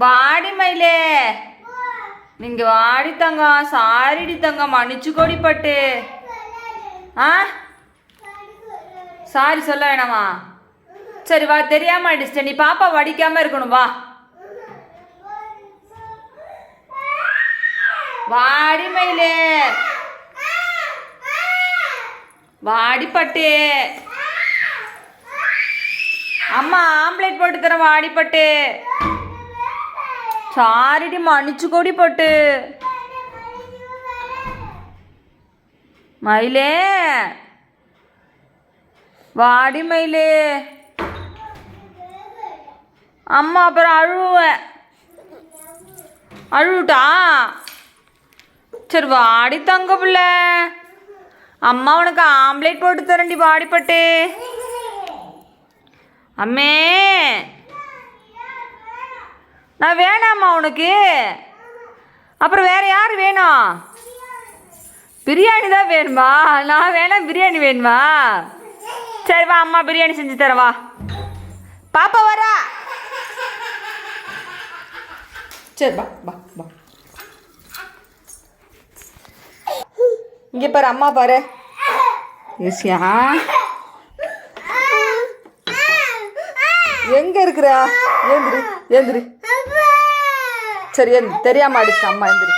வாடி மயிலே. நீங்க வாடி தங்கம் சாரிடி தங்கம் மன்னிச்சுக்கோடி பட்டு ஆ? சாரி சொல்ல வேணாமா? சரி வா தெரியாம அடிச்சிட்ட நீ பாப்பா வடிக்காம இருக்கணும் வா. வாடி மயிலே. வாடி பட்டு அம்மா ஆம்லேட் போட்டு தரேன் வாடி பட்டு சாரிடி கொடி போட்டு மயிலே வாடி மயிலே அம்மா அப்புறம் அழுவேன் அழுவிட்டா சரி வாடி தங்க பிள்ள அம்மா உனக்கு ஆம்லேட் போட்டு தரேன்டி வாடிப்பட்டு அம்மே நான் வேணாம்மா உனக்கு. அப்புறம் வேறு யார் வேணும்? பிரியாணி தான் வேணுமா? நான் வேணாம் பிரியாணி வேணுமா? சரி வா அம்மா பிரியாணி செஞ்சு தரேன் வா. பாப்பா வரா. சரி பா பா பா இங்கே பாரு அம்மா பாரு. ஈசியா? எங்கே இருக்கிற? ஏந்திரி ஏந்திரி. சரி தெரியாம அடிச்சிட்டேன் அம்மா எந்திரி